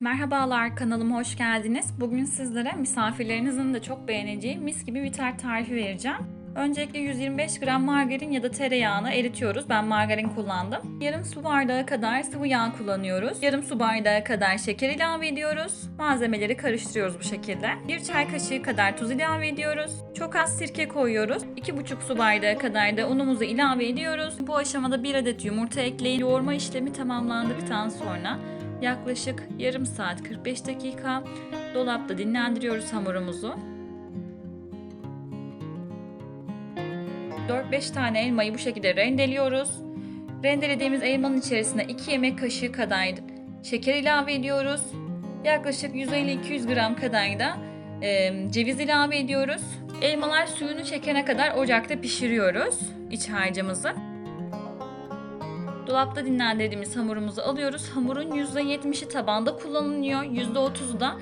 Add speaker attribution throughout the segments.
Speaker 1: Merhabalar kanalıma hoş geldiniz. Bugün sizlere misafirlerinizin de çok beğeneceği mis gibi bir tarifi vereceğim. Öncelikle 125 gram margarin ya da tereyağını eritiyoruz. Ben margarin kullandım. Yarım su bardağı kadar sıvı yağ kullanıyoruz. Yarım su bardağı kadar şeker ilave ediyoruz. Malzemeleri karıştırıyoruz bu şekilde. Bir çay kaşığı kadar tuz ilave ediyoruz. Çok az sirke koyuyoruz. 2,5 su bardağı kadar da unumuzu ilave ediyoruz. Bu aşamada bir adet yumurta ekleyin. Yoğurma işlemi tamamlandıktan sonra yaklaşık yarım saat 45 dakika dolapta dinlendiriyoruz hamurumuzu. 4-5 tane elmayı bu şekilde rendeliyoruz. Rendelediğimiz elmanın içerisine 2 yemek kaşığı kadar şeker ilave ediyoruz. Yaklaşık 150-200 gram kadar da e, ceviz ilave ediyoruz. Elmalar suyunu çekene kadar ocakta pişiriyoruz iç harcımızı. Dolapta dinlendirdiğimiz hamurumuzu alıyoruz. Hamurun %70'i tabanda kullanılıyor. %30'u da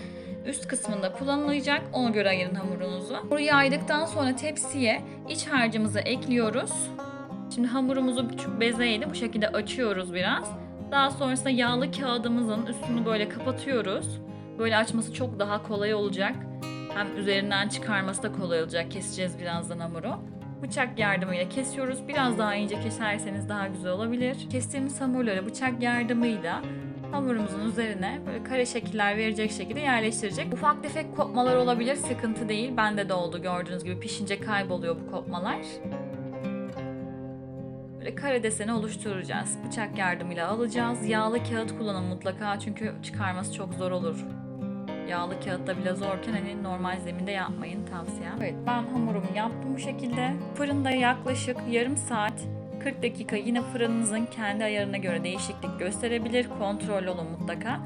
Speaker 1: üst kısmında kullanılacak. Ona göre ayırın hamurunuzu. Hamuru yaydıktan sonra tepsiye iç harcımızı ekliyoruz. Şimdi hamurumuzu küçük bezeyle bu şekilde açıyoruz biraz. Daha sonrasında yağlı kağıdımızın üstünü böyle kapatıyoruz. Böyle açması çok daha kolay olacak. Hem üzerinden çıkarması da kolay olacak. Keseceğiz birazdan hamuru. Bıçak yardımıyla kesiyoruz. Biraz daha ince keserseniz daha güzel olabilir. Kestiğimiz hamurları bıçak yardımıyla hamurumuzun üzerine böyle kare şekiller verecek şekilde yerleştirecek. Ufak tefek kopmalar olabilir, sıkıntı değil. Bende de oldu gördüğünüz gibi pişince kayboluyor bu kopmalar. Böyle kare deseni oluşturacağız. Bıçak yardımıyla alacağız. Yağlı kağıt kullanın mutlaka çünkü çıkarması çok zor olur. Yağlı kağıtta bile zorken hani normal zeminde yapmayın tavsiyem. Evet ben hamurumu yaptım bu şekilde. Fırında yaklaşık yarım saat 40 dakika yine fırınınızın kendi ayarına göre değişiklik gösterebilir. Kontrol olun mutlaka.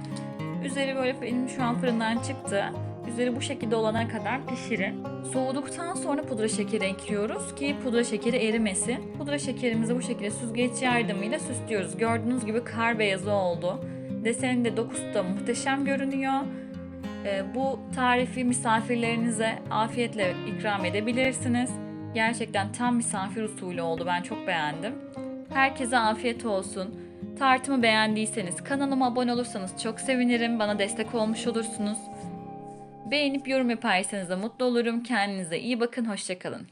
Speaker 1: Üzeri böyle benim şu an fırından çıktı. Üzeri bu şekilde olana kadar pişirin. Soğuduktan sonra pudra şekeri ekliyoruz ki pudra şekeri erimesin. Pudra şekerimizi bu şekilde süzgeç yardımıyla süslüyoruz. Gördüğünüz gibi kar beyazı oldu. Deseni de dokusu da muhteşem görünüyor. Ee, Bu tarifi misafirlerinize afiyetle ikram edebilirsiniz. Gerçekten tam misafir usulü oldu. Ben çok beğendim. Herkese afiyet olsun. Tartımı beğendiyseniz kanalıma abone olursanız çok sevinirim. Bana destek olmuş olursunuz. Beğenip yorum yaparsanız da mutlu olurum. Kendinize iyi bakın. Hoşçakalın.